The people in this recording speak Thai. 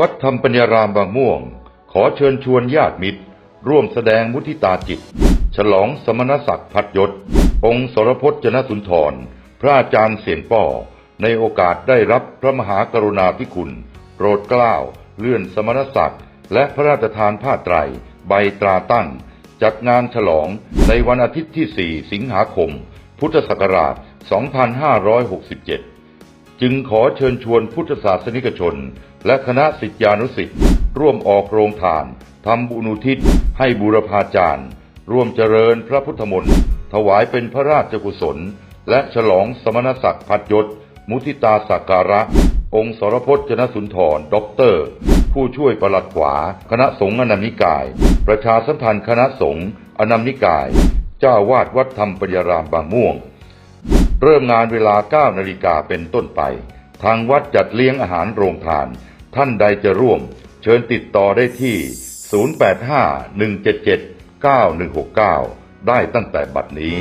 วัดธรรมปัญญารามบางม่วง ขอเชิญชวนญาติมิตร ร่วมแสดงมุทิตาจิต ฉลองสมณศักดิ์พัดยศ องค์สรพจนสุนทร พระอาจารย์เสียนป้อ ในโอกาสได้รับพระมหากรุณาธิคุณ โปรดเกล้า เลื่อนสมณศักดิ์และพระราชทานผ้าไตร ใบตราตั้ง จัดงานฉลองในวันอาทิตย์ที่ 4 สิงหาคม พุทธศักราช 2567 จึงขอเชิญชวนพุทธศาสนิกชน และคณะสิทธิานุสิษย์ร่วมออกโรงทานทำบุญอุทิศให้บูรพาจารย์ ร่วมเจริญพระพุทธมนต์ถวายเป็นพระราชกุศล และฉลองสมณศักดิ์พัดยศ มุทิตาสักการะ องค์สรพจนสุนทรด็อกเตอร์ ผู้ช่วยประหลัดขวา คณะสงฆ์อนัมนิกาย ประชาสัมพันธ์คณะสงฆ์อนัมนิกาย เจ้าวาดวัดธรรมปัญญารามบางม่วง เริ่มงานเวลา 9 นาฬิกาเป็นต้นไป ทางวัดจัดเลี้ยงอาหารโรงทาน ท่านใดจะร่วม เชิญติดต่อได้ที่ 085 177 9169 ได้ตั้งแต่บัดนี้